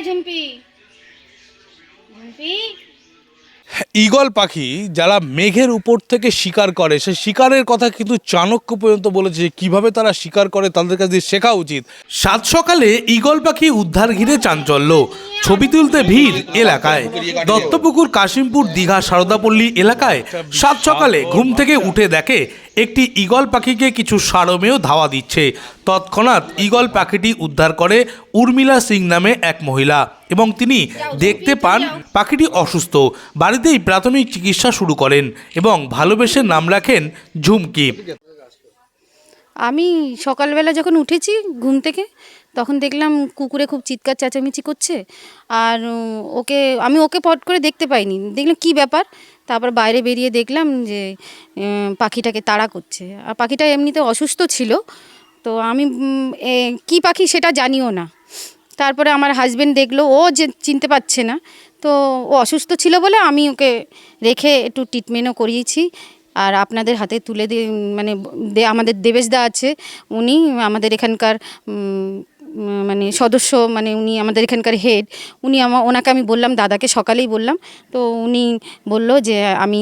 এই ঝুমপি ঝুমপি ঈগল পাখি যারা মেঘের উপর থেকে শিকার করে সে শিকারের কথা কিন্তু চাণক্য পর্যন্ত বলেছে কীভাবে তারা শিকার করে তাদের কাছে শেখা উচিত। সাত সকালে ঈগল পাখি উদ্ধার ঘিরে চাঞ্চল্য। ছবি তুলতে ভিড় এলাকায়। দত্তপুকুর, কাশিমপুর, দীঘা, সারদাপল্লী এলাকায় সাত সকালে ঘুম থেকে উঠে দেখে একটি ঈগল পাখিকে কিছু সারমেয় ধাওয়া দিচ্ছে। তৎক্ষণাৎ ঈগল পাখিটি উদ্ধার করে উর্মিলা সিং নামে এক মহিলা। এবং তিনি দেখতে পান পাখিটি অসুস্থ। বাড়িতেই প্রাথমিক চিকিৎসা শুরু করেন এবং ভালোবেসে নাম রাখেন ঝুমকি। আমি সকালবেলা যখন উঠেছি ঘুম থেকে, তখন দেখলাম কুকুরে খুব চিৎকার, চেঁচামেচি করছে। আর ওকে, আমি ওকে পট করে দেখতে পাইনি। দেখলাম কি ব্যাপার? তারপর বাইরে বেরিয়ে দেখলাম যে পাখিটাকে তাড়া করছে। আর পাখিটা এমনিতে অসুস্থ ছিল। তো আমি কি পাখি সেটা জানিও না। তারপরে আমার হাজবেন্ড দেখল ও যে চিনতে পারছে না তো ও অসুস্থ ছিল বলে আমি ওকে রেখে একটু ট্রিটমেন্টও করিয়েছি। আর আপনাদের হাতে তুলে দিয়ে মানে দে আমাদের দেবেশদা আছে উনি আমাদের এখানকার মানে সদস্য মানে উনি আমাদের এখানকার হেড উনি আমার ওনাকে আমি বললাম দাদাকে সকালেই বললাম তো উনি বলল যে আমি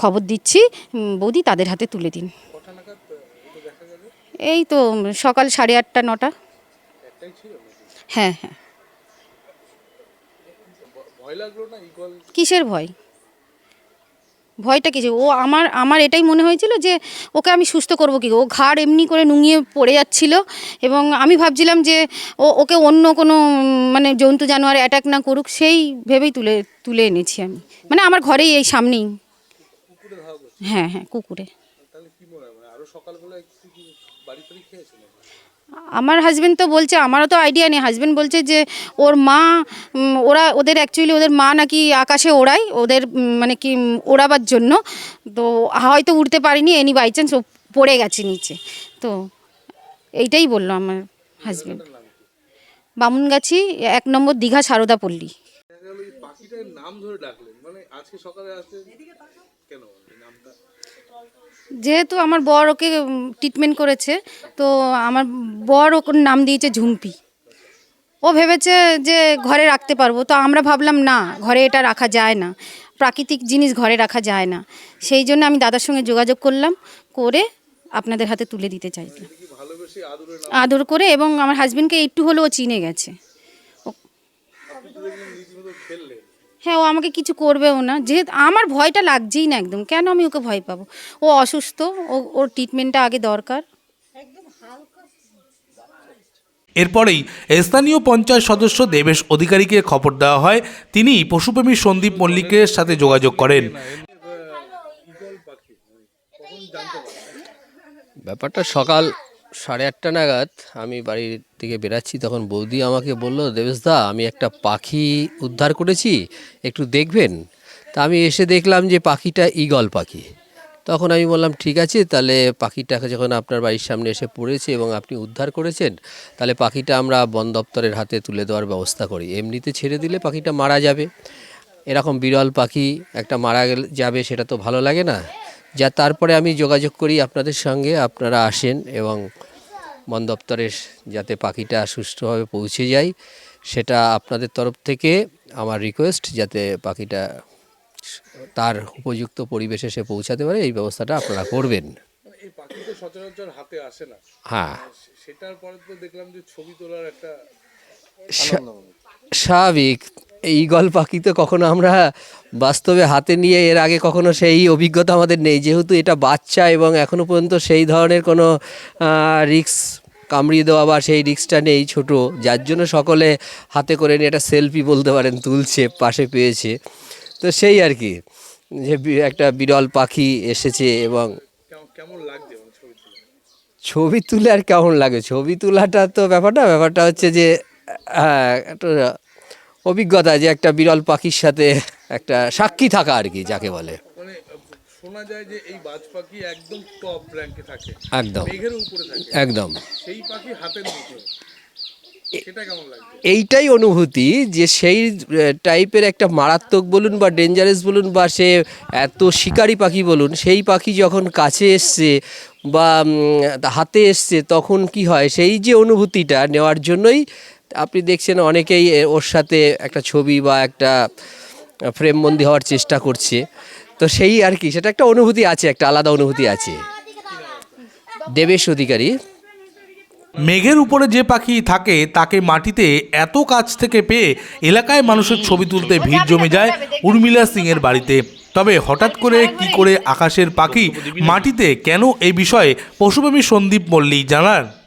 খবর দিচ্ছি বৌদি তাদের হাতে তুলে দিন। এই তো সকাল সাড়ে আটটা নটা। হ্যাঁ হ্যাঁ। কিসের ভয়? ভয়টা কিছু ও আমার আমার এটাই মনে হয়েছিল যে ওকে আমি সুস্থ করব কি ও ঘাড় এমনি করে নুঙিয়ে পড়ে যাচ্ছিল এবং আমি ভাবছিলাম যে ও, ওকে অন্য কোনো মানে জন্তু জানোয়ার অ্যাটাক না করুক, সেই ভেবেই তুলে তুলে এনেছি আমি। মানে আমার ঘরেই এই সামনেই। হ্যাঁ হ্যাঁ কুকুরে। আমার হাজবেন্ড তো বলছে, আমারও তো আইডিয়া নেই। হাজবেন্ড বলছে যে, ওর মা ওরা, ওদের অ্যাকচুয়ালি ওদের মা নাকি আকাশে ওড়ায়, ওদের মানে কি ওড়াবার জন্য। তো হয়তো উঠতে পারিনি এনি বাই চান্স ও পড়ে গেছে নিচে। তো এইটাই বলল আমার হাজবেন্ড বামুনগাছি, এক নম্বর দীঘা সারদা পল্লী। নাম ধরে ডাকলেন। মানে আজকে সকালে কেন? নামটা যেহেতু আমার বর ওকে ট্রিটমেন্ট করেছে, তো আমার বর ওকে নাম দিয়েছে ঝুমপি। ও ভেবেছে যে ঘরে রাখতে পারব, তো আমরা ভাবলাম না, ঘরে এটা রাখা যায় না, প্রাকৃতিক জিনিস ঘরে রাখা যায় না। সেই জন্য আমি দাদার সঙ্গে যোগাযোগ করলাম, করে আপনাদের হাতে তুলে দিতে চাইলাম আদর করে এবং আমার হাজবেন্ডকে একটু হলেও চিনে গেছে। হ্যাঁ ও আমাকে কিছু করবেও না। যেহেতু আমার ভয়টা লাগছেই না একদম। কেন আমি ওকে ভয় পাবো? ও অসুস্থ ও ওর ট্রিটমেন্টটা আগে দরকার। এরপরেই স্থানীয় পঞ্চায়েত সদস্য দেবেশ অধিকারীকে খবর দেওয়া হয়। তিনি পশুপ্রেমী সন্দীপ মল্লিকের সাথে যোগাযোগ করেন। ব্যাপারটা সকাল সাড়ে আটটা নাগাদ আমি বাড়ির থেকে বেরাচ্ছি তখন বৌদি আমাকে বলল, দেবেশদা, আমি একটা পাখি উদ্ধার করেছি, একটু দেখবেন? তা আমি এসে দেখলাম যে পাখিটা ঈগল পাখি। তখন আমি বললাম, ঠিক আছে, তাহলে পাখিটাকে যখন আপনার বাড়ির সামনে এসে পড়েছে এবং আপনি উদ্ধার করেছেন, তাহলে পাখিটা আমরা বন দপ্তরের হাতে তুলে দেওয়ার ব্যবস্থা করি। এমনিতে ছেড়ে দিলে পাখিটা মারা যাবে। এরকম বিরল পাখি একটা মারা গেলে যাবে, সেটা তো ভালো লাগে না। যা তারপরে আমি যোগাযোগ করি আপনাদের সঙ্গে আপনারা আসেন এবং বন দপ্তরের যাতে পাখিটা সুষ্ঠুভাবে পৌঁছে যায় সেটা আপনাদের তরফ থেকে আমার রিকোয়েস্ট যাতে পাখিটা তার উপযুক্ত পরিবেশে সে পৌঁছাতে পারে এই ব্যবস্থাটা আপনারা করবেন। এই পাখি তো সচরাচর হাতে আসে না। হ্যাঁ। সেটার পরে তো দেখলাম যে ছবি তোলার একটা স্বাভাবিক। এই ঈগল পাখি তো কখনো আমরা বাস্তবে হাতে নিয়ে এর আগে কখনো সেই অভিজ্ঞতা আমাদের নেই। যেহেতু এটা বাচ্চা এবং এখনও পর্যন্ত সেই ধরনের কোনো রিক্স কামড়িয়ে দেওয়া বা সেই রিক্সটা নেই ছোট। যার জন্য সকলে হাতে করে নিয়ে একটা সেলফি বলতে পারেন তুলছে পাশে পেয়েছে। তো সেই আর কি যে একটা বিরল পাখি এসেছে এবং কেমন- লাগছে মানে ছবি তুলে আর কেমন লাগে? ছবি তোলাটা তো ব্যাপারটা ব্যাপারটা হচ্ছে যে একটা অভিজ্ঞতা যে একটা বিরল পাখির সাথে একটা সাক্ষী থাকা আর কি যাকে বলে। মানে শোনা যায় যে এই বাজ পাখি একদম টপ র্যাঙ্কে থাকে। একদম। মেঘের উপরে থাকে। একদম। সেই পাখি হাতের মুঠো সেটা কেমন লাগছে? এইটাই অনুভূতি যে সেই টাইপের একটা মারাত্মক বলুন বা ডেঞ্জারাস বলুন বা সে এত শিকারি পাখি বলুন সেই পাখি যখন কাছে এসছে বা হাতে এসছে তখন কি হয়? সেই যে অনুভূতিটা নেওয়ার জন্যই আপনি দেখছেন অনেকেই, এ- ওর সাথে একটা ছবি বা একটা ফ্রেমবন্দি হওয়ার চেষ্টা করছে। তো সেই আর কি, সেটা একটা অনুভূতি আছে, একটা আলাদা অনুভূতি আছে। দেবেশ অধিকারী। মেঘের উপরে যে পাখি থাকে, তাকে মাটিতে এত কাছ থেকে পেয়ে এলাকায় মানুষের ছবি তুলতে ভিড় জমে যায় উর্মিলা সিং এর বাড়িতে। তবে হঠাৎ করে কি করে আকাশের পাখি মাটিতে কেন এই বিষয়ে পশুপ্রেমী সন্দীপ মল্লিক জানান।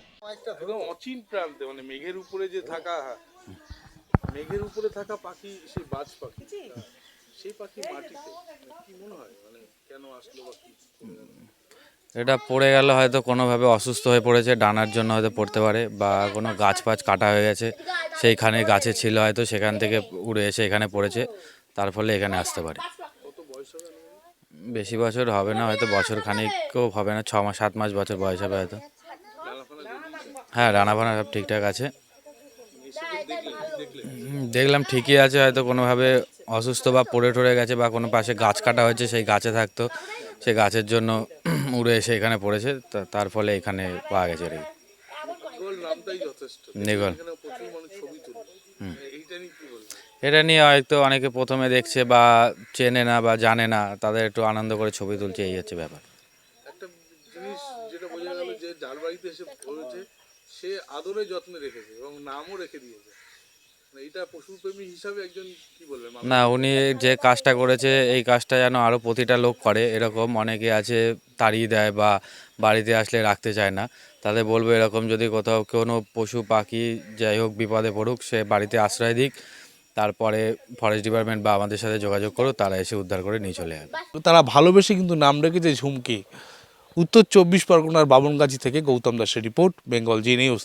একটা অচিন প্রান্তে মানে মেঘের উপরে যে থাকা মেঘের উপরে থাকা পাখি সেই বাজ পাখি। সেই পাখি মাটিতে কি মনে হয়? মানে কেন আসলো বা কি? এটা পড়ে গেল হয়তো কোনোভাবে অসুস্থ হয়ে পড়েছে ডানার জন্য হয়তো পড়তে পারে বা কোনো গাছ ফাছ কাটা হয়ে গেছে সেইখানে গাছে ছিল হয়তো সেখান থেকে উড়ে এসে এখানে পড়েছে তার ফলে এখানে আসতে পারে। বেশি বছর হবে না হয়তো বছর খানিকও হবে না ছ মাস সাত মাস বছর বয়স হবে হয়তো। হ্যাঁ রানা ফানা সব ঠিকঠাক আছে। দেখলাম ঠিকই আছে হয়তো কোনোভাবে অসুস্থ বা পড়ে টড়ে গেছে বা কোনো পাশে গাছ কাটা হয়েছে সেই গাছে থাকতো। সেই গাছের জন্য উড়ে এসে এখানে পড়েছে তার ফলে এখানে পাওয়া গেছে আর নিগল বলব? এটা নিয়ে হয়তো অনেকে প্রথমে দেখছে বা চেনে না বা জানে না তাদের একটু আনন্দ করে ছবি তুলছে এই হচ্ছে ব্যাপার। একটা জিনিস যেটা বোঝা গেল যে এসে পড়েছে সে আদরে যত্নে রেখেছে এবং নামও রেখে দিয়েছে। মানে এটা পশুপ্রেমী হিসাবে একজন কি বলবে? না উনি যে কাজটা করেছে এই কাজটা যেন আরও প্রতিটা লোক করে এরকম অনেকে আছে তাড়িয়ে দেয় বা বাড়িতে আসলে রাখতে চায় না। তাদের বলব এরকম যদি কোথাও কোনো পশু পাখি যাই হোক বিপদে পড়ুক সে বাড়িতে আশ্রয় দিক তারপরে ফরেস্ট ডিপার্টমেন্ট বা আমাদের সাথে যোগাযোগ করুক তারা এসে উদ্ধার করে নিয়ে চলে যাবে তারা ভালোবেসে কিন্তু নাম রেখেছে ঝুমকি। উত্তর চব্বিশ পরগনার বাবনগাছি থেকে গৌতম দাসের রিপোর্ট বেঙ্গল জি নিউজ।